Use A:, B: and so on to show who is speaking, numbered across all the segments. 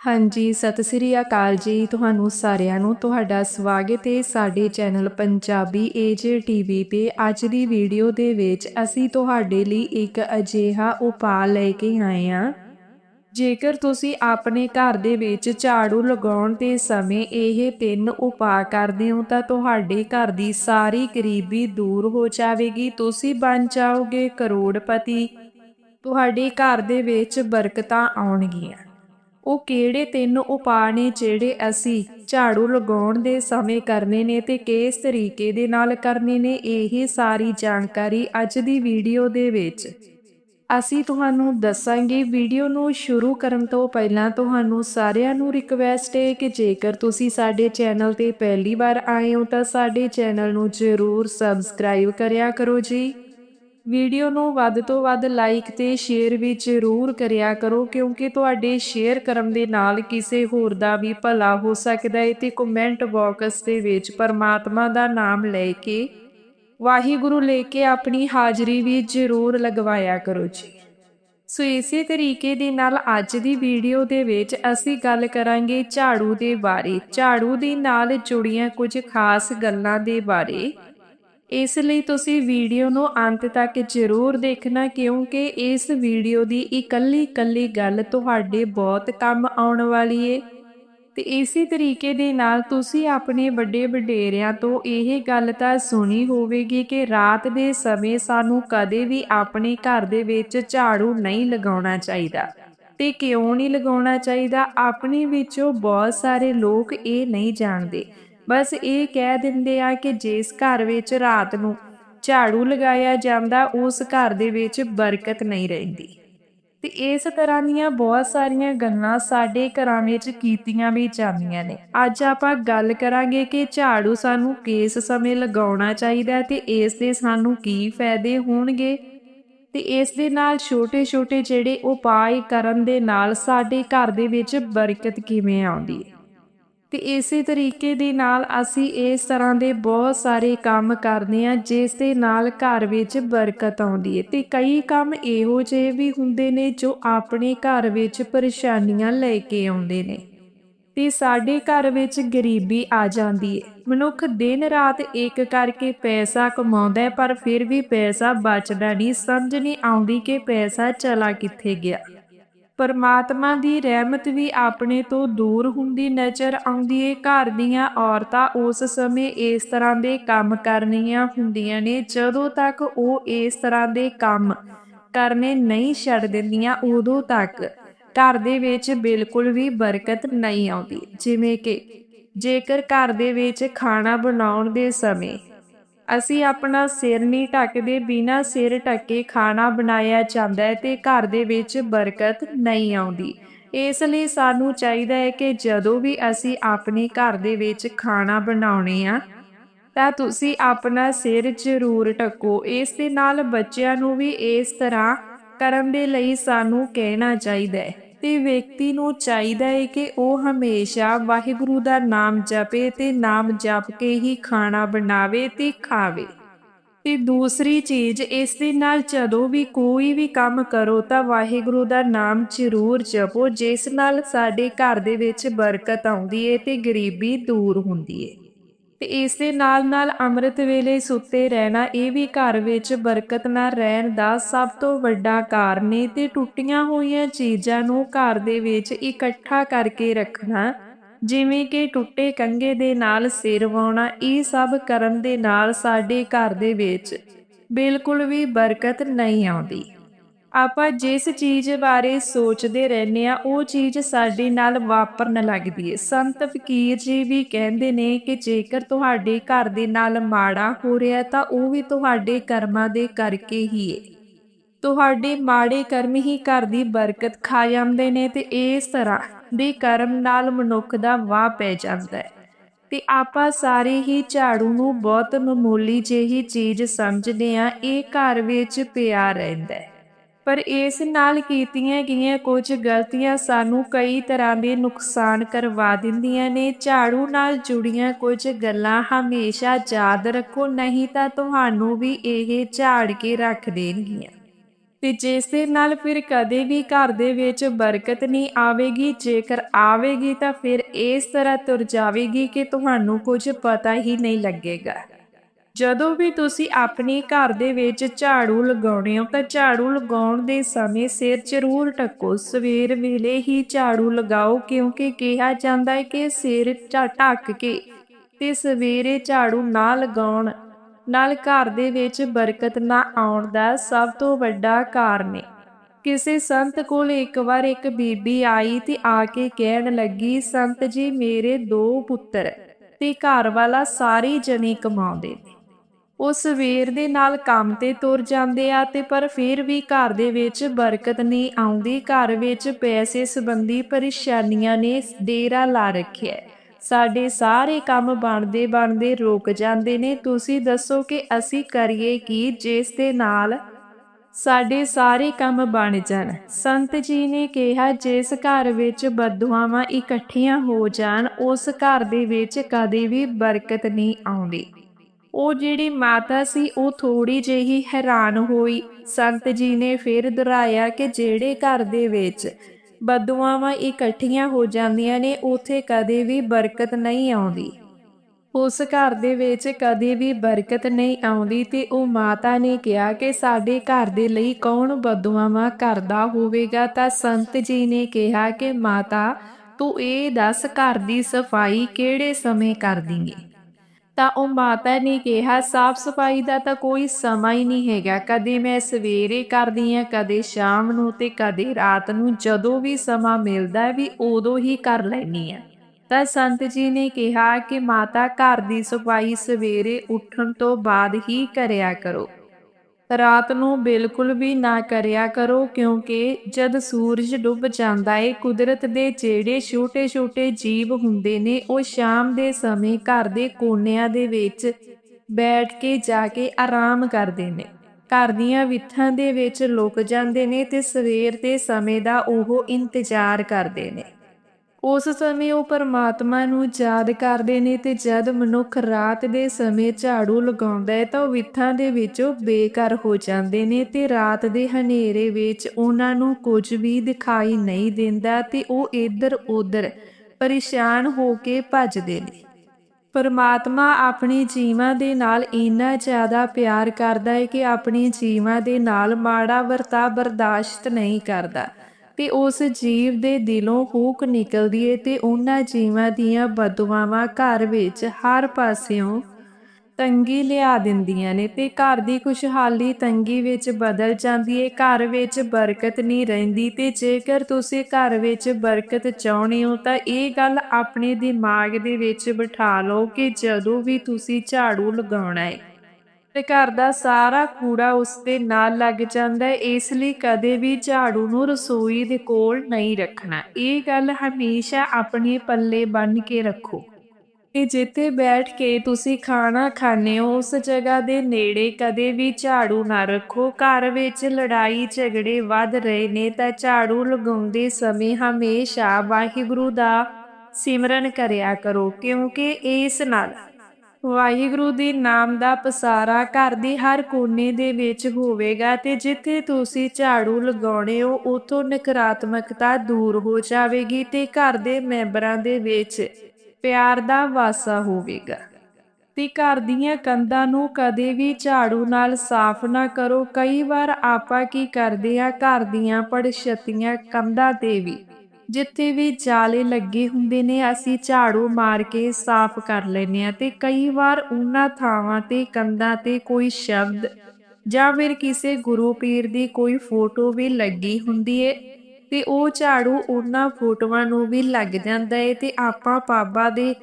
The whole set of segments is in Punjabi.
A: ਹਾਂਜੀ, ਸਤਿ ਸ੍ਰੀ ਅਕਾਲ ਜੀ ਤੁਹਾਨੂੰ ਸਾਰਿਆਂ ਨੂੰ। ਤੁਹਾਡਾ ਸਵਾਗਤ ਹੈ ਸਾਡੇ ਚੈਨਲ ਪੰਜਾਬੀ ਏਜ ਟੀਵੀ ਤੇ। ਅੱਜ ਦੀ ਵੀਡੀਓ ਦੇ ਵਿੱਚ ਅਸੀਂ ਤੁਹਾਡੇ ਲਈ ਇੱਕ ਅਜਿਹਾ ਉਪਾਅ ਲੈ ਕੇ ਆਏ ਹਾਂ। ਜੇਕਰ ਤੁਸੀਂ ਆਪਣੇ ਘਰ ਦੇ ਵਿੱਚ ਝਾੜੂ ਲਗਾਉਣ ਦੇ ਸਮੇਂ ਇਹ ਤਿੰਨ ਉਪਾਅ ਕਰਦੇ ਹੋ, ਤਾਂ ਤੁਹਾਡੇ ਘਰ ਦੀ ਸਾਰੀ ਗਰੀਬੀ ਦੂਰ ਹੋ ਜਾਵੇਗੀ। ਤੁਸੀਂ ਬਣ ਜਾਓਗੇ ਕਰੋੜਪਤੀ। ਤੁਹਾਡੇ ਘਰ ਦੇ ਵਿੱਚ ਬਰਕਤਾਂ ਆਉਣਗੀਆਂ। ਉਹ ਕਿਹੜੇ ਤਿੰਨ ਉਪਾਅ ਨੇ ਜਿਹੜੇ ਅਸੀਂ ਝਾੜੂ ਲਗਾਉਣ ਦੇ ਸਮੇਂ ਕਰਨੇ ਨੇ ਤੇ ਕਿਸ ਤਰੀਕੇ ਦੇ ਨਾਲ ਕਰਨੇ ਨੇ, ਇਹ ਸਾਰੀ ਜਾਣਕਾਰੀ ਅੱਜ ਦੀ ਵੀਡੀਓ ਦੇ ਵਿੱਚ। ਅਸੀਂ ਤੁਹਾਨੂੰ ਦੱਸਾਂਗੇ, ਵੀਡੀਓ ਨੂੰ ਸ਼ੁਰੂ ਕਰਨ ਤੋਂ ਪਹਿਲਾਂ ਤੁਹਾਨੂੰ ਸਾਰਿਆਂ ਨੂੰ ਰਿਕਵੈਸਟ ਹੈ ਕਿ ਜੇਕਰ ਤੁਸੀਂ ਸਾਡੇ ਚੈਨਲ ਤੇ ਪਹਿਲੀ ਵਾਰ ਆਏ ਹੋ ਤਾਂ ਸਾਡੇ ਚੈਨਲ ਨੂੰ ਜ਼ਰੂਰ ਸਬਸਕ੍ਰਾਈਬ ਕਰਿਆ ਕਰੋ ਜੀ। ਵੀਡੀਓ ਨੂੰ ਵੱਧ ਤੋਂ ਵੱਧ ਲਾਈਕ ਤੇ ਸ਼ੇਅਰ ਵੀ ਜ਼ਰੂਰ ਕਰਿਆ ਕਰੋ, ਕਿਉਂਕਿ ਤੁਹਾਡੇ ਸ਼ੇਅਰ ਕਰਨ ਦੇ ਨਾਲ ਕਿਸੇ ਹੋਰ ਦਾ ਵੀ ਭਲਾ ਹੋ ਸਕਦਾ ਹੈ ਤੇ ਕਮੈਂਟ ਬਾਕਸ ਦੇ ਵਿੱਚ ਪਰਮਾਤਮਾ ਦਾ ਨਾਮ ਲੈ ਕੇ ਵਾਹਿਗੁਰੂ ਲੈ ਕੇ ਆਪਣੀ ਹਾਜ਼ਰੀ ਵੀ ਜ਼ਰੂਰ ਲਗਵਾਇਆ ਕਰੋ ਜੀ। ਸੋ ਇਸੇ ਤਰੀਕੇ ਦੇ ਨਾਲ ਅੱਜ ਦੀ ਵੀਡੀਓ ਦੇ ਵਿੱਚ ਅਸੀਂ ਗੱਲ ਕਰਾਂਗੇ ਝਾੜੂ ਦੇ ਬਾਰੇ। ਝਾੜੂ ਦੇ ਨਾਲ ਜੁੜੀਆਂ ਕੁਝ ਖਾਸ ਗੱਲਾਂ ਦੇ ਬਾਰੇ। ਇਸ ਲਈ ਤੁਸੀਂ ਵੀਡੀਓ ਨੂੰ ਅੰਤ ਤੱਕ ਜ਼ਰੂਰ ਦੇਖਣਾ, ਕਿਉਂਕਿ ਇਸ ਵੀਡੀਓ ਦੀ ਇਕੱਲੀ ਇਕੱਲੀ ਗੱਲ ਤੁਹਾਡੇ ਬਹੁਤ ਕੰਮ ਆਉਣ ਵਾਲੀ ਏ। ਤੇ ਇਸੇ ਤਰੀਕੇ ਦੇ ਨਾਲ ਤੁਸੀਂ ਆਪਣੇ ਵੱਡੇ ਵਡੇਰਿਆਂ ਤੋਂ ਇਹ ਗੱਲ ਤਾਂ ਸੁਣੀ ਹੋਵੇਗੀ ਕਿ ਰਾਤ ਦੇ ਸਮੇਂ ਸਾਨੂੰ ਕਦੇ ਵੀ ਆਪਣੇ ਘਰ ਦੇ ਵਿੱਚ ਝਾੜੂ ਨਹੀਂ ਲਗਾਉਣਾ ਚਾਹੀਦਾ। ਤੇ ਕਿਉਂ ਨਹੀਂ ਲਗਾਉਣਾ ਚਾਹੀਦਾ? ਆਪਣੇ ਵਿੱਚੋਂ ਬਹੁਤ ਸਾਰੇ ਲੋਕ ਇਹ ਨਹੀਂ ਜਾਣਦੇ। ਬਸ ਇਹ ਕਹਿ ਦਿੰਦੇ ਆ ਕਿ ਜਿਸ ਘਰ ਵਿੱਚ ਰਾਤ ਨੂੰ ਝਾੜੂ ਲਗਾਇਆ ਜਾਂਦਾ, ਉਸ ਘਰ ਦੇ ਵਿੱਚ ਬਰਕਤ ਨਹੀਂ ਰਹਿੰਦੀ। ਤੇ ਇਸ ਤਰ੍ਹਾਂ ਦੀਆਂ ਬਹੁਤ ਸਾਰੀਆਂ ਗੱਲਾਂ ਸਾਡੇ ਘਰਾਂ ਵਿੱਚ ਕੀਤੀਆਂ ਵੀ ਜਾਂਦੀਆਂ ਨੇ। ਅੱਜ ਆਪਾਂ ਗੱਲ ਕਰਾਂਗੇ ਕਿ ਝਾੜੂ ਸਾਨੂੰ ਕਿਸ ਸਮੇਂ ਲਗਾਉਣਾ ਚਾਹੀਦਾ ਤੇ ਇਸ ਦੇ ਸਾਨੂੰ ਕੀ ਫਾਇਦੇ ਹੋਣਗੇ। ਤੇ ਇਸ ਦੇ ਨਾਲ ਛੋਟੇ-ਛੋਟੇ ਜਿਹੜੇ ਉਪਾਅ ਕਰਨ ਦੇ ਨਾਲ ਸਾਡੇ ਘਰ ਦੇ ਵਿੱਚ ਬਰਕਤ ਕਿਵੇਂ ਆਉਂਦੀ ਹੈ। ਤੇ ਇਸੇ ਤਰੀਕੇ ਦੇ ਨਾਲ ਅਸੀਂ ਇਸ ਤਰ੍ਹਾਂ ਦੇ ਬਹੁਤ ਸਾਰੇ ਕੰਮ ਕਰਦੇ ਆ ਜਿਸ ਦੇ ਨਾਲ ਘਰ ਵਿੱਚ ਬਰਕਤ ਆਉਂਦੀ ਹੈ। ਤੇ ਕਈ ਕੰਮ ਇਹੋ ਜਿਹੇ ਵੀ ਹੁੰਦੇ ਨੇ ਜੋ ਆਪਣੇ ਘਰ ਵਿੱਚ ਪਰੇਸ਼ਾਨੀਆਂ ਲੈ ਕੇ ਆਉਂਦੇ ਨੇ। ਤੇ ਸਾਡੇ ਘਰ ਵਿੱਚ ਗਰੀਬੀ ਆ ਜਾਂਦੀ ਹੈ। ਮਨੁੱਖ ਦਿਨ ਰਾਤ ਇੱਕ ਕਰਕੇ ਪੈਸਾ ਕਮਾਉਂਦਾ ਹੈ, ਪਰ ਫਿਰ ਵੀ ਪੈਸਾ ਬਚਦਾ ਨਹੀਂ। ਸਮਝ ਨਹੀਂ ਆਉਂਦੀ ਕਿ ਪੈਸਾ ਚਲਾ ਕਿੱਥੇ ਗਿਆ। ਪਰਮਾਤਮਾ ਦੀ ਰਹਿਮਤ ਵੀ ਆਪਣੇ ਤੋਂ ਦੂਰ ਹੁੰਦੀ ਨਜ਼ਰ ਆਉਂਦੀ ਏ। ਘਰ ਦੀਆਂ ਔਰਤਾਂ ਉਸ ਸਮੇਂ ਇਸ ਤਰ੍ਹਾਂ ਦੇ ਕੰਮ ਕਰਨੀਆਂ ਹੁੰਦੀਆਂ ਨੇ, ਜਦੋਂ ਤੱਕ ਉਹ ਇਸ ਤਰ੍ਹਾਂ ਦੇ ਕੰਮ ਕਰਨੇ ਨਹੀਂ ਛੱਡ ਦਿੰਦੀਆਂ, ਉਦੋਂ ਤੱਕ ਘਰ ਦੇ ਵਿੱਚ ਬਿਲਕੁਲ ਵੀ ਬਰਕਤ ਨਹੀਂ ਆਉਂਦੀ। ਜਿਵੇਂ ਕਿ ਜੇਕਰ ਘਰ ਦੇ ਵਿੱਚ ਖਾਣਾ ਬਣਾਉਣ ਦੇ ਸਮੇਂ ਅਸੀਂ ਆਪਣਾ ਸਿਰ ਨਹੀਂ ਢੱਕਦੇ, ਬਿਨਾਂ ਸਿਰ ਢੱਕੇ ਖਾਣਾ ਬਣਾਇਆ ਜਾਂਦਾ ਹੈ ਤੇ ਘਰ ਦੇ ਵਿੱਚ ਬਰਕਤ ਨਹੀਂ ਆਉਂਦੀ। ਇਸ ਲਈ ਸਾਨੂੰ ਚਾਹੀਦਾ ਹੈ ਕਿ ਜਦੋਂ ਵੀ ਅਸੀਂ ਆਪਣੇ ਘਰ ਦੇ ਵਿੱਚ ਖਾਣਾ ਬਣਾਉਣੇ ਆ, ਤਾਂ ਤੁਸੀਂ ਆਪਣਾ ਸਿਰ ਜ਼ਰੂਰ ਢੱਕੋ। ਇਸ ਦੇ ਨਾਲ ਬੱਚਿਆਂ ਨੂੰ ਵੀ ਇਸ ਤਰ੍ਹਾਂ ਕਰਨ ਦੇ ਲਈ ਸਾਨੂੰ ਕਹਿਣਾ ਚਾਹੀਦਾ ਹੈ। ਤੇ ਵਿਅਕਤੀ ਨੂੰ ਚਾਹੀਦਾ ਹੈ ਕਿ ਉਹ ਹਮੇਸ਼ਾ ਵਾਹਿਗੁਰੂ ਦਾ ਨਾਮ ਜਪੇ ਤੇ ਨਾਮ ਜਪ ਕੇ ਹੀ ਖਾਣਾ ਬਣਾਵੇ ਤੇ ਖਾਵੇ। ਤੇ ਦੂਸਰੀ ਚੀਜ਼, ਇਸ ਦੇ ਨਾਲ ਜਦੋਂ ਵੀ ਕੋਈ ਵੀ ਕੰਮ ਕਰੋ ਤਾਂ ਵਾਹਿਗੁਰੂ ਦਾ ਨਾਮ ਜ਼ਰੂਰ ਜਪੋ, ਜਿਸ ਨਾਲ ਸਾਡੇ ਘਰ ਦੇ ਵਿੱਚ ਬਰਕਤ ਆਉਂਦੀ ਏ ਤੇ ਗਰੀਬੀ ਦੂਰ ਹੁੰਦੀ ਏ। ਤੇ ਇਸ ਦੇ ਨਾਲ ਨਾਲ ਅੰਮ੍ਰਿਤ ਵੇਲੇ ਸੁੱਤੇ ਰਹਿਣਾ ਇਹ ਵੀ ਘਰ ਵਿੱਚ ਬਰਕਤ ਨਾਲ ਰਹਿਣ ਦਾ ਸਭ ਤੋਂ ਵੱਡਾ ਕਾਰਨ ਹੈ ਤੇ ਟੁੱਟੀਆਂ ਹੋਈਆਂ ਚੀਜ਼ਾਂ ਨੂੰ ਘਰ ਦੇ ਵਿੱਚ ਇਕੱਠਾ ਕਰਕੇ ਰੱਖਣਾ, ਜਿਵੇਂ ਕਿ ਟੁੱਟੇ ਕੰਗੇ ਦੇ ਨਾਲ ਸਿਰ ਵਾਉਣਾ, ਇਹ ਸਭ ਕਰਨ ਦੇ ਨਾਲ ਸਾਡੇ ਘਰ ਦੇ ਵਿੱਚ ਬਿਲਕੁਲ ਵੀ ਬਰਕਤ ਨਹੀਂ ਆਉਂਦੀ। ਆਪਾਂ ਜਿਸ ਚੀਜ਼ ਬਾਰੇ ਸੋਚਦੇ ਰਹਿੰਦੇ ਆ ਉਹ ਚੀਜ਼ ਸਾਡੇ ਨਾਲ ਵਾਪਰਨ ਲੱਗਦੀ ਏ। ਸੰਤ ਫਕੀਰ ਜੀ ਵੀ ਕਹਿੰਦੇ ਨੇ ਕਿ ਜੇਕਰ ਤੁਹਾਡੇ ਘਰ ਦੇ ਨਾਲ ਮਾੜਾ ਹੋ ਰਿਹਾ ਤਾਂ ਉਹ ਵੀ ਤੁਹਾਡੇ ਕਰਮਾਂ ਦੇ ਕਰਕੇ ਹੀ ਏ। ਤੁਹਾਡੇ ਮਾੜੇ ਕਰਮ ਹੀ ਘਰ ਦੀ ਬਰਕਤ ਖਾ ਜਾਂਦੇ ਨੇ ਤੇ ਇਸ ਤਰ੍ਹਾਂ ਦੇ ਕਰਮ ਨਾਲ ਮਨੁੱਖ ਦਾ ਵਾਹ ਪੈ ਜਾਂਦਾ ਹੈ। ਤੇ ਆਪਾਂ ਸਾਰੇ ਹੀ ਝਾੜੂ ਨੂੰ ਬਹੁਤ ਮਾਮੂਲੀ ਜਿਹੀ ਚੀਜ਼ ਸਮਝਦੇ ਆ ਇਹ ਘਰ ਵਿੱਚ ਪਿਆ ਰਹਿੰਦਾ ਹੈ। ਪਰ ਇਸ ਨਾਲ ਕੀਤੀਆਂ ਗਈਆਂ ਕੁਝ ਗਲਤੀਆਂ ਸਾਨੂੰ ਕਈ ਤਰ੍ਹਾਂ ਦੇ ਨੁਕਸਾਨ ਕਰਵਾ ਦਿੰਦੀਆਂ ਨੇ। ਝਾੜੂ ਨਾਲ ਜੁੜੀਆਂ ਕੁਝ ਗੱਲਾਂ ਹਮੇਸ਼ਾ ਯਾਦ ਰੱਖੋ, ਨਹੀਂ ਤਾਂ ਤੁਹਾਨੂੰ ਵੀ ਇਹ ਝਾੜ ਕੇ ਰੱਖ ਦੇਣਗੀਆਂ। ਤੇ ਜਿਸ ਦੇ ਨਾਲ ਫਿਰ ਕਦੇ ਵੀ ਘਰ ਦੇ ਵਿੱਚ ਬਰਕਤ ਨਹੀਂ ਆਵੇਗੀ, ਜੇਕਰ ਆਵੇਗੀ ਤਾਂ ਫਿਰ ਇਸ ਤਰ੍ਹਾਂ ਤੁਰ ਜਾਵੇਗੀ ਕਿ ਤੁਹਾਨੂੰ ਕੁਝ ਪਤਾ ਹੀ ਨਹੀਂ ਲੱਗੇਗਾ। ਜਦੋਂ ਵੀ ਤੁਸੀਂ ਆਪਣੇ ਘਰ ਦੇ ਵਿੱਚ ਝਾੜੂ ਲਗਾਉਣੇ ਹੋ ਤਾਂ ਝਾੜੂ ਲਗਾਉਣ ਦੇ ਸਮੇਂ ਸਿਰ ਜ਼ਰੂਰ ਢੱਕੋ। ਸਵੇਰ ਵੇਲੇ ਹੀ ਝਾੜੂ ਲਗਾਓ ਕਿਉਂਕਿ ਕਿਹਾ ਜਾਂਦਾ ਹੈ ਕਿ ਸਿਰ ਝਾ- ਢੱਕ ਕੇ ਤੇ ਸਵੇਰੇ ਝਾੜੂ ਨਾ ਲਗਾਉਣ ਨਾਲ ਘਰ ਦੇ ਵਿੱਚ ਬਰਕਤ ਨਾ ਆਉਣ ਦਾ ਸਭ ਤੋਂ ਵੱਡਾ ਕਾਰਨ ਹੈ ਕਿਸੇ ਸੰਤ ਕੋਲ ਇੱਕ ਵਾਰ ਇੱਕ ਬੀਬੀ ਆਈ ਤੇ ਆ ਕੇ ਕਹਿਣ ਲੱਗੀ, ਸੰਤ ਜੀ, ਮੇਰੇ ਦੋ ਪੁੱਤਰ ਤੇ ਘਰ ਵਾਲਾ ਸਾਰੇ ਜਣੇ ਕਮਾਉਂਦੇ ਨੇ। ਉਹ ਸਵੇਰ ਦੇ ਨਾਲ ਕੰਮ ਤੇ ਤੁਰ ਜਾਂਦੇ ਆ ਤੇ ਪਰ ਫਿਰ ਵੀ ਘਰ ਦੇ ਵਿੱਚ ਬਰਕਤ ਨਹੀਂ ਆਉਂਦੀ। ਘਰ ਵਿੱਚ ਪੈਸੇ ਸੰਬੰਧੀ ਪਰੇਸ਼ਾਨੀਆਂ ਨੇ ਡੇਰਾ ਲਾ ਰੱਖਿਆ ਸਾਡੇ ਸਾਰੇ ਕੰਮ ਬਣਦੇ ਬਣਦੇ ਰੁਕ ਜਾਂਦੇ ਨੇ। ਤੁਸੀਂ ਦੱਸੋ ਕਿ ਅਸੀਂ ਕਰੀਏ ਕੀ ਜਿਸ ਦੇ ਨਾਲ ਸਾਡੇ ਸਾਰੇ ਕੰਮ ਬਣ ਜਾਣ। ਸੰਤ ਜੀ ਨੇ ਕਿਹਾ, ਜਿਸ ਘਰ ਵਿੱਚ ਬਦਦੁਆਵਾਂ ਇਕੱਠੀਆਂ ਹੋ ਜਾਣ, ਉਸ ਘਰ ਦੇ ਵਿੱਚ ਕਦੇ ਵੀ ਬਰਕਤ ਨਹੀਂ ਆਉਂਦੀ। ਉਹ ਜਿਹੜੀ ਮਾਤਾ ਸੀ, ਉਹ ਥੋੜੀ ਜਿਹੀ ਹੈਰਾਨ ਹੋਈ। ਸੰਤ ਜੀ ਨੇ ਫਿਰ ਦੁਹਰਾਇਆ ਕਿ ਜਿਹੜੇ ਘਰ ਦੇ ਵਿੱਚ ਬਦਦੁਆਵਾਂ ਇਕੱਠੀਆਂ ਹੋ ਜਾਂਦੀਆਂ ਨੇ, ਉਥੇ ਕਦੇ ਵੀ ਬਰਕਤ ਨਹੀਂ ਆਉਂਦੀ। ਉਸ ਘਰ ਦੇ ਵਿੱਚ ਕਦੇ ਵੀ ਬਰਕਤ ਨਹੀਂ ਆਉਂਦੀ ਤੇ ਉਹ ਮਾਤਾ ਨੇ ਕਿਹਾ ਕਿ ਸਾਡੇ ਘਰ ਦੇ ਲਈ ਕੌਣ ਬਦਦੁਆਵਾਂ ਕਰਦਾ ਹੋਵੇਗਾ? ਤਾਂ ਸੰਤ ਜੀ ਨੇ ਕਿਹਾ ਕਿ, ਮਾਤਾ, ਤੂੰ ਇਹ ਦੱਸ ਘਰ ਦੀ ਸਫ਼ਾਈ ਕਿਹੜੇ ਸਮੇਂ ਕਰ ਦਿੰਗੀ ਤਾਂ ਉਹ ਮਾਤਾ ਨੇ ਕਿਹਾ, ਸਾਫ਼ ਸਫ਼ਾਈ ਦਾ ਤਾਂ ਕੋਈ ਸਮਾਂ ਹੀ ਨਹੀਂ ਹੈਗਾ। ਕਦੇ ਮੈਂ ਸਵੇਰੇ ਕਰਦੀ ਆ ਕਦੇ ਸ਼ਾਮ ਨੂੰ ਤੇ ਕਦੇ ਰਾਤ ਨੂੰ। ਜਦੋਂ ਵੀ ਸਮਾਂ ਮਿਲਦਾ ਵੀ ਉਦੋਂ ਹੀ ਕਰ ਲੈਣੀ ਆ ਤਾਂ ਸੰਤ ਜੀ ਨੇ ਕਿਹਾ ਕਿ ਮਾਤਾ ਘਰ ਦੀ ਸਫ਼ਾਈ ਸਵੇਰੇ ਉੱਠਣ ਤੋਂ ਬਾਅਦ ਹੀ ਕਰਿਆ ਕਰੋ। ਰਾਤ ਨੂੰ ਬਿਲਕੁਲ ਵੀ ਨਾ ਕਰਿਆ ਕਰੋ, ਕਿਉਂਕਿ ਜਦ ਸੂਰਜ ਡੁੱਬ ਜਾਂਦਾ ਏ, ਕੁਦਰਤ ਦੇ ਜਿਹੜੇ ਛੋਟੇ-ਛੋਟੇ ਜੀਵ ਹੁੰਦੇ ਨੇ, ਉਹ ਸ਼ਾਮ ਦੇ ਸਮੇਂ ਘਰ ਦੇ ਕੋਨਿਆਂ ਦੇ ਵਿੱਚ ਬੈਠ ਕੇ ਜਾ ਕੇ ਆਰਾਮ ਕਰਦੇ ਨੇ। ਘਰ ਦੀਆਂ ਵਿੱਥਾਂ ਦੇ ਵਿੱਚ ਲੁਕ ਜਾਂਦੇ ਨੇ ਤੇ ਸਵੇਰ ਦੇ ਸਮੇਂ ਦਾ ਉਹ ਇੰਤਜ਼ਾਰ ਕਰਦੇ ਨੇ। ਉਸ ਸਮੇਂ ਉਹ ਪਰਮਾਤਮਾ ਨੂੰ ਯਾਦ ਕਰਦੇ ਨੇ ਤੇ ਜਦ ਮਨੁੱਖ ਰਾਤ ਦੇ ਸਮੇਂ ਝਾੜੂ ਲਗਾਉਂਦਾ ਹੈ ਤਾਂ ਉਹ ਵਿੱਥਾਂ ਦੇ ਵਿੱਚੋਂ ਬੇਘਰ ਹੋ ਜਾਂਦੇ ਨੇ ਤੇ ਰਾਤ ਦੇ ਹਨੇਰੇ ਵਿੱਚ ਉਹਨਾਂ ਨੂੰ ਕੁਝ ਵੀ ਦਿਖਾਈ ਨਹੀਂ ਦਿੰਦਾ ਤੇ ਉਹ ਇੱਧਰ ਉੱਧਰ ਪਰੇਸ਼ਾਨ ਹੋ ਕੇ ਭੱਜਦੇ ਨੇ। ਪਰਮਾਤਮਾ ਆਪਣੇ ਜੀਵਾਂ ਦੇ ਨਾਲ ਇੰਨਾ ਜ਼ਿਆਦਾ ਪਿਆਰ ਕਰਦਾ ਹੈ ਕਿ ਆਪਣੇ ਜੀਵਾਂ ਦੇ ਨਾਲ ਮਾੜਾ ਵਰਤਾ ਬਰਦਾਸ਼ਤ ਨਹੀਂ ਕਰਦਾ। ਤੇ ਉਸ ਜੀਵ ਦੇ ਦਿਲੋਂ ਹੂਕ ਨਿਕਲਦੀ ਏ ਤੇ ਉਹਨਾਂ ਜੀਵਾਂ ਦੀਆਂ ਬਦਵਾਵਾਂ ਘਰ ਵਿੱਚ ਹਰ ਪਾਸਿਓਂ ਤੰਗੀ ਲਿਆ ਦਿੰਦੀਆਂ ਨੇ ਤੇ ਘਰ ਦੀ ਖੁਸ਼ਹਾਲੀ ਤੰਗੀ ਵਿੱਚ ਬਦਲ ਜਾਂਦੀ ਏ, ਘਰ ਵਿੱਚ ਬਰਕਤ ਨਹੀਂ ਰਹਿੰਦੀ ਤੇ ਜੇਕਰ ਤੁਸੀਂ ਘਰ ਵਿੱਚ ਬਰਕਤ ਚਾਹੁੰਦੇ ਹੋ ਤਾਂ ਇਹ ਗੱਲ ਆਪਣੇ ਦਿਮਾਗ ਦੇ ਵਿੱਚ ਬਿਠਾ ਲਓ ਕਿ ਜਦੋਂ ਵੀ ਤੁਸੀਂ ਝਾੜੂ ਲਗਾਉਣਾ ਹੈ ਤੇ ਘਰ ਦਾ ਸਾਰਾ ਕੂੜਾ ਉਸ ਦੇ ਨਾਲ ਲੱਗ ਜਾਂਦਾ ਹੈ, ਇਸ ਲਈ ਕਦੇ ਵੀ ਝਾੜੂ ਨੂੰ ਰਸੋਈ ਦੇ ਕੋਲ ਨਹੀਂ ਰੱਖਣਾ। ਇਹ ਗੱਲ ਹਮੇਸ਼ਾ ਆਪਣੇ ਪੱਲੇ ਬੰਨ ਕੇ ਰੱਖੋ। ਤੇ ਜਿੱਥੇ ਬੈਠ ਕੇ ਤੁਸੀਂ ਖਾਣਾ ਖਾਣੇ ਹੋ, ਉਸ ਜਗ੍ਹਾ ਦੇ ਨੇੜੇ ਕਦੇ ਵੀ ਝਾੜੂ ਨਾ ਰੱਖੋ। ਘਰ ਵਿੱਚ ਲੜਾਈ ਝਗੜੇ ਵੱਧ ਰਹੇ ਨੇ ਤਾਂ ਝਾੜੂ ਲਗਾਉਂਦੇ ਸਮੇਂ ਹਮੇਸ਼ਾ ਵਾਹਿਗੁਰੂ ਦਾ ਸਿਮਰਨ ਕਰਿਆ ਕਰੋ, ਕਿਉਂਕਿ ਇਸ ਨਾਲ ਵਾਹਿਗੁਰੂ ਦੇ ਨਾਮ ਦਾ ਪਸਾਰਾ ਘਰ ਦੇ ਹਰ ਕੋਨੇ ਦੇ ਵਿੱਚ ਹੋਵੇਗਾ ਤੇ ਜਿੱਥੇ ਤੁਸੀਂ ਝਾੜੂ ਲਗਾਉਣੇ ਹੋ, ਉਥੋਂ ਨਕਾਰਾਤਮਕਤਾ ਦੂਰ ਹੋ ਜਾਵੇਗੀ ਤੇ ਘਰ ਦੇ ਮੈਂਬਰਾਂ ਦੇ ਵਿੱਚ ਪਿਆਰ ਦਾ ਵਾਸਾ ਹੋਵੇਗਾ। ਤੇ ਘਰ ਦੀਆਂ ਕੰਧਾਂ ਨੂੰ ਕਦੇ ਵੀ ਝਾੜੂ ਨਾਲ ਸਾਫ਼ ਨਾ ਕਰੋ। ਕਈ ਵਾਰ ਆਪਾਂ ਕੀ ਕਰਦੇ ਆ ਘਰ ਦੀਆਂ ਪੜਛਤੀਆਂ ਕੰਧਾਂ ਤੇ ਵੀ ਜਿੱਥੇ ਵੀ ਜਾਲੇ ਲੱਗੇ ਹੁੰਦੇ ਨੇ, ਅਸੀਂ ਝਾੜੂ ਮਾਰ ਕੇ ਸਾਫ਼ ਕਰ ਲੈਨੇ ਆ ਤੇ ਕਈ ਵਾਰ ਉਹਨਾਂ ਥਾਵਾਂ ਤੇ, ਕੰਧਾਂ ਤੇ ਕੋਈ ਸ਼ਬਦ ਜਾਂ ਫਿਰ ਕਿਸੇ ਗੁਰੂ ਪੀਰ ਦੀ ਕੋਈ ਫੋਟੋ ਵੀ ਲੱਗੀ ਹੁੰਦੀ ਏ ਤੇ ਉਹ ਝਾੜੂ ਉਹਨਾਂ ਫੋਟੋਆਂ ਨੂੰ ਵੀ ਲੱਗ ਜਾਂਦਾ ਏ ਤੇ ਆਪਾਂ ਪਾਪਾ ਦੇ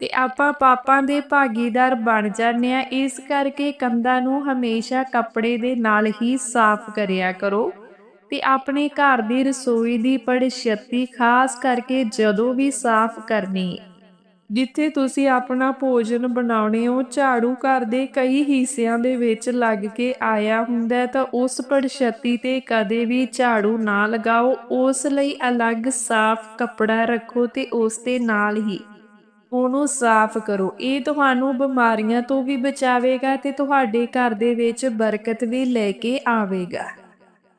A: ਤੇ ਆਪਾਂ ਪਾਪਾਂ ਦੇ ਭਾਗੀਦਾਰ ਬਣ ਜਾਂਦੇ ਆ ਇਸ ਕਰਕੇ ਕੰਧਾਂ ਨੂੰ ਹਮੇਸ਼ਾ ਕੱਪੜੇ ਦੇ ਨਾਲ ਹੀ ਸਾਫ਼ ਕਰਿਆ ਕਰੋ। ਤੇ ਆਪਣੇ ਘਰ ਦੀ ਰਸੋਈ ਦੀ ਪੜਛਤੀ ਖਾਸ ਕਰਕੇ ਜਦੋਂ ਵੀ ਸਾਫ਼ ਕਰਨੀ। ਜਿੱਥੇ ਤੁਸੀਂ ਆਪਣਾ ਭੋਜਨ ਬਣਾਉਣੇ ਹੋ, ਝਾੜੂ ਘਰ ਦੇ ਕਈ ਹਿੱਸਿਆਂ ਦੇ ਵਿੱਚ ਲੱਗ ਕੇ ਆਇਆ ਹੁੰਦਾ ਤਾਂ ਉਸ ਪੜਛਤੀ ਤੇ ਕਦੇ ਵੀ ਝਾੜੂ ਨਾ ਲਗਾਓ। ਉਸ ਲਈ ਅਲੱਗ ਸਾਫ਼ ਕੱਪੜਾ ਰੱਖੋ ਤੇ ਉਸ ਦੇ ਨਾਲ ਹੀ ਉਹਨੂੰ ਸਾਫ਼ ਕਰੋ। ਇਹ ਤੁਹਾਨੂੰ ਬਿਮਾਰੀਆਂ ਤੋਂ ਵੀ ਬਚਾਵੇਗਾ ਤੇ ਤੁਹਾਡੇ ਘਰ ਦੇ ਵਿੱਚ ਬਰਕਤ ਵੀ ਲੈ ਕੇ ਆਵੇਗਾ।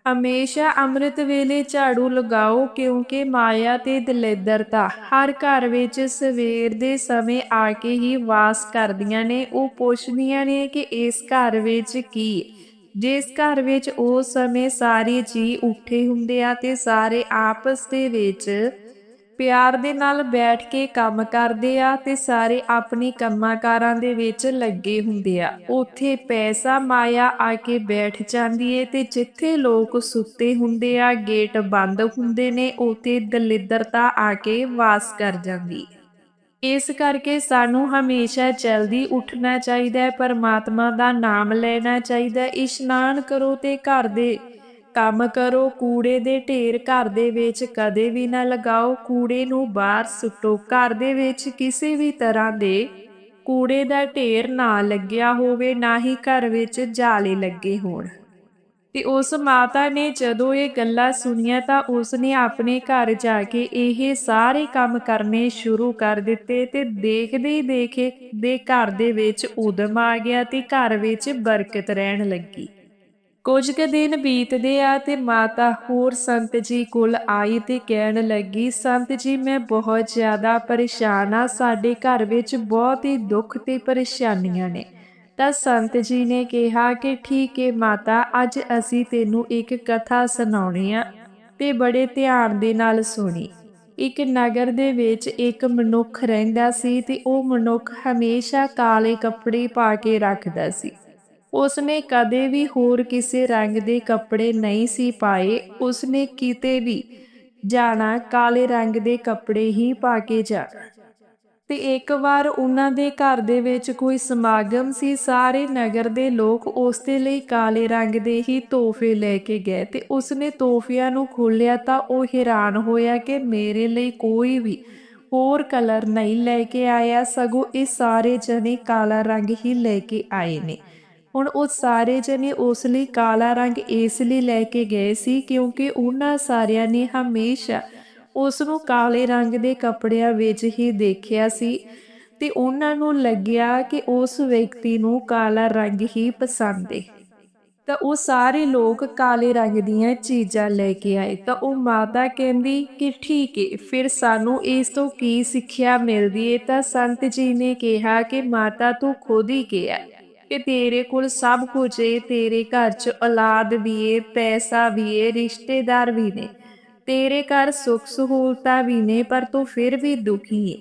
A: ਹਮੇਸ਼ਾ ਅੰਮ੍ਰਿਤ ਵੇਲੇ ਝਾੜੂ ਲਗਾਓ ਕਿਉਂਕਿ ਮਾਇਆ ਤੇ ਦਲਿੱਦਰਤਾ ਹਰ ਘਰ ਵਿੱਚ ਸਵੇਰ ਦੇ ਸਮੇਂ ਆ ਕੇ ਹੀ ਵਾਸ ਕਰਦੀਆਂ ਨੇ। ਉਹ ਪੁੱਛਦੀਆਂ ਨੇ ਕਿ ਇਸ ਘਰ ਵਿੱਚ ਕੀ? ਜਿਸ ਘਰ ਵਿੱਚ ਉਸ ਸਮੇਂ ਸਾਰੇ ਜੀ ਉੱਠੇ ਹੁੰਦੇ ਆ ਤੇ ਸਾਰੇ ਆਪਸ ਦੇ ਵਿੱਚ ਪਿਆਰ ਦੇ ਨਾਲ ਬੈਠ ਕੇ ਕੰਮ ਕਰਦੇ ਆ ਤੇ ਸਾਰੇ ਆਪਣੇ ਕੰਮਾਂ-ਕਾਰਾਂ ਦੇ ਵਿੱਚ ਲੱਗੇ ਹੁੰਦੇ ਆ। ਉੱਥੇ ਪੈਸਾ ਮਾਇਆ ਆ ਕੇ ਬੈਠ ਜਾਂਦੀ ਏ ਤੇ ਜਿੱਥੇ ਲੋਕ ਸੁੱਤੇ ਹੁੰਦੇ ਆ, ਗੇਟ ਬੰਦ ਹੁੰਦੇ ਨੇ, ਉੱਥੇ ਦਲਿੱਦਰਤਾ ਆ ਕੇ ਵਾਸ ਕਰ ਜਾਂਦੀ। ਇਸ ਕਰਕੇ ਸਾਨੂੰ ਹਮੇਸ਼ਾ ਜਲਦੀ ਉੱਠਣਾ ਚਾਹੀਦਾ ਹੈ, ਪਰਮਾਤਮਾ ਦਾ ਨਾਮ ਲੈਣਾ ਚਾਹੀਦਾ ਇਸ਼ਨਾਨ ਕਰੋ ਤੇ ਘਰ ਦੇ ਕੰਮ ਕਰੋ, ਕੂੜੇ ਦੇ ਢੇਰ ਘਰ ਦੇ ਵਿੱਚ ਕਦੇ ਵੀ ਨਾ ਲਗਾਓ, ਕੂੜੇ ਨੂੰ ਬਾਹਰ ਸੁੱਟੋ। ਘਰ ਦੇ ਵਿੱਚ ਕਿਸੇ ਵੀ ਤਰ੍ਹਾਂ ਦੇ ਕੂੜੇ ਦਾ ਢੇਰ ਨਾ ਲੱਗਿਆ ਹੋਵੇ, ਨਾ ਹੀ ਘਰ ਵਿੱਚ ਜਾਲੇ ਲੱਗੇ ਹੋਣ। ਤੇ ਉਸ ਮਾਤਾ ਨੇ ਜਦੋਂ ਇਹ ਗੱਲਾਂ ਸੁਣੀਆਂ ਤਾਂ ਉਸ ਨੇ ਆਪਣੇ ਘਰ ਜਾ ਕੇ ਇਹ ਸਾਰੇ ਕੰਮ ਕਰਨੇ ਸ਼ੁਰੂ ਕਰ ਦਿੱਤੇ ਤੇ ਦੇਖਦੇ ਹੀ ਦੇਖੇ ਦੇ ਘਰ ਦੇ ਵਿੱਚ ਉਦਮ ਆ ਗਿਆ ਤੇ ਘਰ ਵਿੱਚ ਬਰਕਤ ਰਹਿਣ ਲੱਗੀ। ਕੁਝ ਕੁ ਦਿਨ ਬੀਤਦੇ ਆ ਤੇ ਮਾਤਾ ਹੋਰ ਸੰਤ ਜੀ ਕੋਲ ਆਈ ਤੇ ਕਹਿਣ ਲੱਗੀ, ਸੰਤ ਜੀ, ਮੈਂ ਬਹੁਤ ਜ਼ਿਆਦਾ ਪਰੇਸ਼ਾਨ ਆ। ਸਾਡੇ ਘਰ ਵਿੱਚ ਬਹੁਤ ਹੀ ਦੁੱਖ ਤੇ ਪਰੇਸ਼ਾਨੀਆਂ ਨੇ। ਤਾਂ ਸੰਤ ਜੀ ਨੇ ਕਿਹਾ ਕਿ, ਠੀਕ ਹੈ ਮਾਤਾ, ਅੱਜ ਅਸੀਂ ਤੈਨੂੰ ਇੱਕ ਕਥਾ ਸੁਣਾਉਣੀ ਆ। ਤੇ ਬੜੇ ਧਿਆਨ ਦੇ ਨਾਲ ਸੁਣੀ। ਇੱਕ ਨਗਰ ਦੇ ਵਿੱਚ ਇੱਕ ਮਨੁੱਖ ਰਹਿੰਦਾ ਸੀ ਤੇ ਉਹ ਮਨੁੱਖ ਹਮੇਸ਼ਾ ਕਾਲੇ ਕੱਪੜੇ ਪਾ ਕੇ ਰੱਖਦਾ ਸੀ। ਉਸਨੇ ਕਦੇ ਵੀ ਹੋਰ ਕਿਸੇ ਰੰਗ ਦੇ ਕੱਪੜੇ ਨਹੀਂ ਸੀ ਪਾਏ। ਉਸਨੇ ਕਿਤੇ ਵੀ ਜਾਣਾ ਕਾਲੇ ਰੰਗ ਦੇ ਕੱਪੜੇ ਹੀ ਪਾ ਕੇ ਜਾਣਾ ਤੇ ਇੱਕ ਵਾਰ ਉਹਨਾਂ ਦੇ ਘਰ ਦੇ ਵਿੱਚ ਕੋਈ ਸਮਾਗਮ ਸੀ, ਸਾਰੇ ਨਗਰ ਦੇ ਲੋਕ ਉਸ ਦੇ ਲਈ ਕਾਲੇ ਰੰਗ ਦੇ ਹੀ ਤੋਹਫੇ ਲੈ ਕੇ ਗਏ ਤੇ ਉਸਨੇ ਤੋਹਫਿਆਂ ਨੂੰ ਖੋਲ੍ਹਿਆ ਤਾਂ ਉਹ ਹੈਰਾਨ ਹੋਇਆ ਕਿ ਮੇਰੇ ਲਈ ਕੋਈ ਵੀ ਹੋਰ ਕਲਰ ਨਹੀਂ ਲੈ ਕੇ ਆਇਆ, ਸਗੋਂ ਇਹ ਸਾਰੇ ਜਣੇ ਕਾਲਾ ਰੰਗ ਹੀ ਲੈ ਕੇ ਆਏ ਨੇ। ਹੁਣ ਉਹ ਸਾਰੇ ਜਣੇ ਉਸ ਲਈ ਕਾਲਾ ਰੰਗ ਇਸ ਲਈ ਲੈ ਕੇ ਗਏ ਸੀ ਕਿਉਂਕਿ ਉਹਨਾਂ ਸਾਰਿਆਂ ਨੇ ਹਮੇਸ਼ਾ ਉਸ ਨੂੰ ਕਾਲੇ ਰੰਗ ਦੇ ਕੱਪੜਿਆਂ ਵਿੱਚ ਹੀ ਦੇਖਿਆ ਸੀ ਤੇ ਉਹਨਾਂ ਨੂੰ ਲੱਗਿਆ ਕਿ ਉਸ ਵਿਅਕਤੀ ਨੂੰ ਕਾਲਾ ਰੰਗ ਹੀ ਪਸੰਦ ਹੈ ਤਾਂ ਉਹ ਸਾਰੇ ਲੋਕ ਕਾਲੇ ਰੰਗ ਦੀਆਂ ਚੀਜ਼ਾਂ ਲੈ ਕੇ ਆਏ। ਤਾਂ ਉਹ ਮਾਤਾ ਕਹਿੰਦੀ ਕਿ ਠੀਕ ਹੈ ਫਿਰ ਸਾਨੂੰ ਇਸ ਤੋਂ ਕੀ ਸਿੱਖਿਆ ਮਿਲਦੀ ਹੈ ਤਾਂ ਸੰਤ ਜੀ ਨੇ ਕਿਹਾ ਕਿ ਮਾਤਾ ਤੂੰ ਖੁਦ ਹੀ ਕਿਹਾ ਕਿ ਤੇਰੇ ਕੋਲ ਸਭ ਕੁਝ ਏ, ਤੇਰੇ ਘਰ 'ਚ ਔਲਾਦ ਵੀ ਏ, ਪੈਸਾ ਵੀ ਏ, ਰਿਸ਼ਤੇਦਾਰ ਵੀ ਨੇ। ਤੇਰੇ ਘਰ ਸੁੱਖ ਸਹੂਲਤਾਂ ਵੀ ਨੇ, ਪਰ ਤੂੰ ਫਿਰ ਵੀ ਦੁਖੀ ਏ।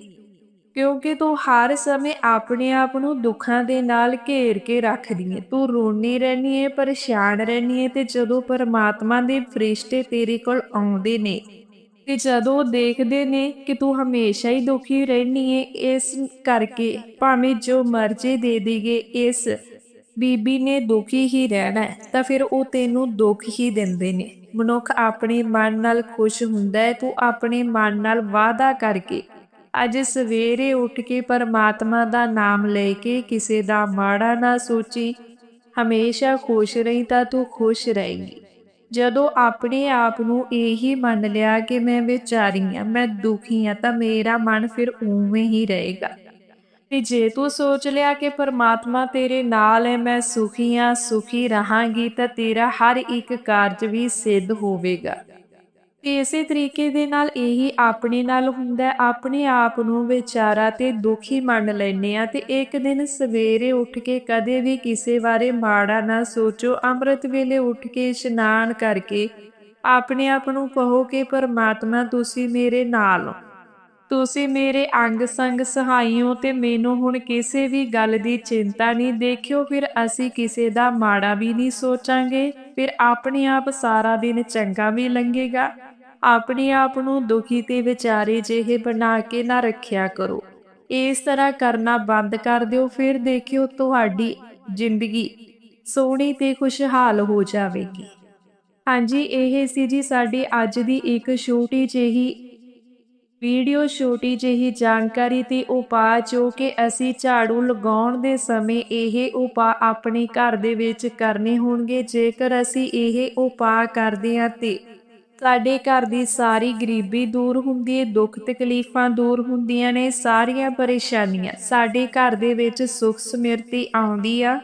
A: ਕਿਉਂਕਿ ਤੂੰ ਹਰ ਸਮੇਂ ਆਪਣੇ ਆਪ ਨੂੰ ਦੁੱਖਾਂ ਦੇ ਨਾਲ ਘੇਰ ਕੇ ਰੱਖਦੀ ਏ। ਤੂੰ ਰੋਣੀ ਰਹਿਣੀ ਏ, ਪਰੇਸ਼ਾਨ ਰਹਿਣੀ ਏ ਤੇ ਜਦੋਂ ਪਰਮਾਤਮਾ ਦੇ ਫਰਿਸ਼ਤੇ ਤੇਰੇ ਕੋਲ ਆਉਂਦੇ ਨੇ ਤੇ ਜਦੋਂ ਦੇਖਦੇ ਨੇ ਕਿ ਤੂੰ ਹਮੇਸ਼ਾ ਹੀ ਦੁਖੀ ਰਹਿਣੀ ਏ, ਇਸ ਕਰਕੇ ਭਾਵੇਂ ਜੋ ਮਰਜ਼ੀ ਦੇ ਦੇਗੇ ਇਸ ਬੀਬੀ ਨੇ ਦੁਖੀ ਹੀ ਰਹਿਣਾ ਤਾਂ ਫਿਰ ਉਹ ਤੈਨੂੰ ਦੁੱਖ ਹੀ ਦਿੰਦੇ ਨੇ। ਮਨੁੱਖ ਆਪਣੇ ਮਨ ਨਾਲ ਖੁਸ਼ ਹੁੰਦਾ ਹੈ, ਤੂੰ ਆਪਣੇ ਮਨ ਨਾਲ ਵਾਅਦਾ ਕਰਕੇ ਅੱਜ ਸਵੇਰੇ ਉੱਠ ਕੇ ਪਰਮਾਤਮਾ ਦਾ ਨਾਮ ਲੈ ਕੇ ਕਿਸੇ ਦਾ ਮਾੜਾ ਨਾ ਸੋਚੀ, ਹਮੇਸ਼ਾ ਖੁਸ਼ ਰਹੀ ਤਾਂ ਤੂੰ ਖੁਸ਼ ਰਹੇਂਗੀ। ਜਦੋਂ ਆਪਣੇ ਆਪ ਨੂੰ ਇਹੀ ਮੰਨ ਲਿਆ ਕਿ ਮੈਂ ਵਿਚਾਰੀ ਆ ਮੈਂ ਦੁਖੀ ਆ ਤਾਂ ਮੇਰਾ ਮਨ ਫਿਰ ਉਵੇਂ ਹੀ ਰਹੇਗਾ। ਤੇ ਜੇ ਤੂੰ ਸੋਚ ਲਿਆ ਕਿ ਪਰਮਾਤਮਾ ਤੇਰੇ ਨਾਲ ਹੈ, ਮੈਂ ਸੁਖੀ ਆ ਸੁਖੀ ਰਹਾਂਗੀ, ਤਾਂ ਤੇਰਾ ਹਰ ਇੱਕ ਕਾਰਜ ਵੀ ਸਿੱਧ ਹੋਵੇਗਾ। ਤੇ ਇਸੇ ਤਰੀਕੇ ਦੇ ਨਾਲ ਇਹੀ ਆਪਣੇ ਨਾਲ ਹੁੰਦਾ ਆਪਣੇ ਆਪ ਨੂੰ ਵਿਚਾਰਾ ਤੇ ਦੁਖੀ ਮੰਨ ਲੈਨੇ ਆ ਤੇ ਇੱਕ ਦਿਨ ਸਵੇਰੇ ਉੱਠ ਕੇ ਕਦੇ ਵੀ ਕਿਸੇ ਬਾਰੇ ਮਾੜਾ ਨਾ ਸੋਚੋ। ਅੰਮ੍ਰਿਤ ਵੇਲੇ ਉੱਠ ਕੇ ਇਸ਼ਨਾਨ ਕਰਕੇ ਆਪਣੇ ਆਪ ਨੂੰ ਕਹੋ ਕਿ, ਪਰਮਾਤਮਾ, ਤੁਸੀਂ ਮੇਰੇ ਨਾਲ ਹੋ। ਤੁਸੀਂ ਮੇਰੇ ਅੰਗ ਸੰਗ ਸਹਾਈ ਤੇ ਮੈਨੂੰ ਹੁਣ ਕਿਸੇ ਵੀ ਗੱਲ ਦੀ ਚਿੰਤਾ ਨਹੀਂ। ਦੇਖਿਓ, ਫਿਰ ਅਸੀਂ ਕਿਸੇ ਦਾ ਮਾੜਾ ਵੀ ਨਹੀਂ ਸੋਚਾਂਗੇ। ਫਿਰ ਆਪਣੇ ਆਪ ਸਾਰਾ ਦਿਨ ਚੰਗਾ ਵੀ ਲੰਘੇਗਾ। ਆਪਣੇ ਆਪ ਨੂੰ ਦੁਖੀ ਤੇ ਵਿਚਾਰੇ ਜਿਹੇ ਬਣਾ ਕੇ ਨਾ ਰੱਖਿਆ ਕਰੋ। ਇਸ ਤਰ੍ਹਾਂ ਕਰਨਾ ਬੰਦ ਕਰ ਦਿਓ, ਫਿਰ ਦੇਖਿਓ ਤੁਹਾਡੀ ਜ਼ਿੰਦਗੀ ਸੋਹਣੀ ਤੇ ਖੁਸ਼ਹਾਲ ਹੋ ਜਾਵੇਗੀ। ਹਾਂਜੀ, ਇਹ ਸੀ ਜੀ ਸਾਡੀ ਅੱਜ ਦੀ ਇੱਕ ਛੋਟੀ ਜਿਹੀ ਵੀਡੀਓ, ਛੋਟੀ ਜਿਹੀ ਜਾਣਕਾਰੀ ਤੇ ਉਪਾਅ ਜੋ ਕਿ ਅਸੀਂ ਝਾੜੂ ਲਗਾਉਣ ਦੇ ਸਮੇਂ ਇਹ ਉਪਾਅ ਆਪਣੇ ਘਰ ਦੇ ਵਿੱਚ ਕਰਨੇ ਹੋਣਗੇ। ਜੇਕਰ ਅਸੀਂ ਇਹ ਉਪਾਅ ਕਰਦੇ ਹਾਂ ਤੇ ਸਾਡੇ ਘਰ ਦੀ ਸਾਰੀ ਗਰੀਬੀ ਦੂਰ ਹੁੰਦੀ ਹੈ ਦੁੱਖ ਤਕਲੀਫਾਂ ਦੂਰ ਹੁੰਦੀਆਂ ਨੇ, ਸਾਰੀਆਂ ਪਰੇਸ਼ਾਨੀਆਂ ਸਾਡੇ ਘਰ ਦੇ ਵਿੱਚ ਸੁੱਖ ਸਮਿਰਤੀ ਆਉਂਦੀ ਆ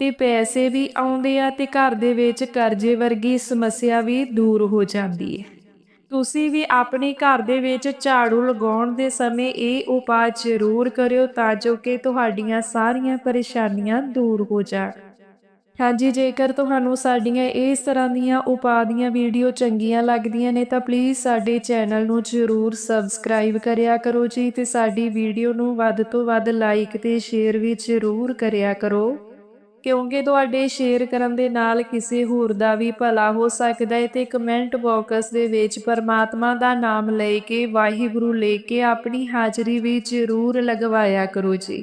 A: ਤੇ ਪੈਸੇ ਵੀ ਆਉਂਦੇ ਆ ਤੇ ਘਰ ਦੇ ਵਿੱਚ ਕਰਜ਼ੇ ਵਰਗੀ ਸਮੱਸਿਆ ਵੀ ਦੂਰ ਹੋ ਜਾਂਦੀ ਹੈ ਤੁਸੀਂ ਵੀ ਆਪਣੇ ਘਰ ਦੇ ਵਿੱਚ ਝਾੜੂ ਲਗਾਉਣ ਦੇ ਸਮੇਂ ਇਹ ਉਪਾਅ ਜ਼ਰੂਰ ਕਰਿਓ ਤਾਂ ਜੋ ਕਿ ਤੁਹਾਡੀਆਂ ਸਾਰੀਆਂ ਪਰੇਸ਼ਾਨੀਆਂ ਦੂਰ ਹੋ ਜਾਣ। ਹਾਂਜੀ, ਜੇਕਰ ਤੁਹਾਨੂੰ ਸਾਡੀਆਂ ਇਸ ਤਰ੍ਹਾਂ ਦੀਆਂ ਉਪਾਅ ਦੀਆਂ ਵੀਡੀਓ ਚੰਗੀਆਂ ਲੱਗਦੀਆਂ ਨੇ, ਤਾਂ ਪਲੀਜ਼ ਸਾਡੇ ਚੈਨਲ ਨੂੰ ਜ਼ਰੂਰ ਸਬਸਕ੍ਰਾਈਬ ਕਰਿਆ ਕਰੋ ਜੀ ਤੇ ਸਾਡੀ ਵੀਡੀਓ ਨੂੰ ਵੱਧ ਤੋਂ ਵੱਧ ਲਾਈਕ ਤੇ ਸ਼ੇਅਰ ਵੀ ਜ਼ਰੂਰ ਕਰਿਆ ਕਰੋ। ਕਿਉਂਕਿ ਤੁਹਾਡੇ ਸ਼ੇਅਰ ਕਰਨ ਦੇ ਨਾਲ ਕਿਸੇ ਹੋਰ ਦਾ ਵੀ ਭਲਾ ਹੋ ਸਕਦਾ ਹੈ ਤੇ ਕਮੈਂਟ ਬਾਕਸ ਦੇ ਵਿੱਚ ਪਰਮਾਤਮਾ ਦਾ ਨਾਮ ਲੈ ਕੇ, ਵਾਹਿਗੁਰੂ ਲੈ ਕੇ ਆਪਣੀ ਹਾਜ਼ਰੀ ਵੀ ਜ਼ਰੂਰ ਲਗਵਾਇਆ ਕਰੋ ਜੀ।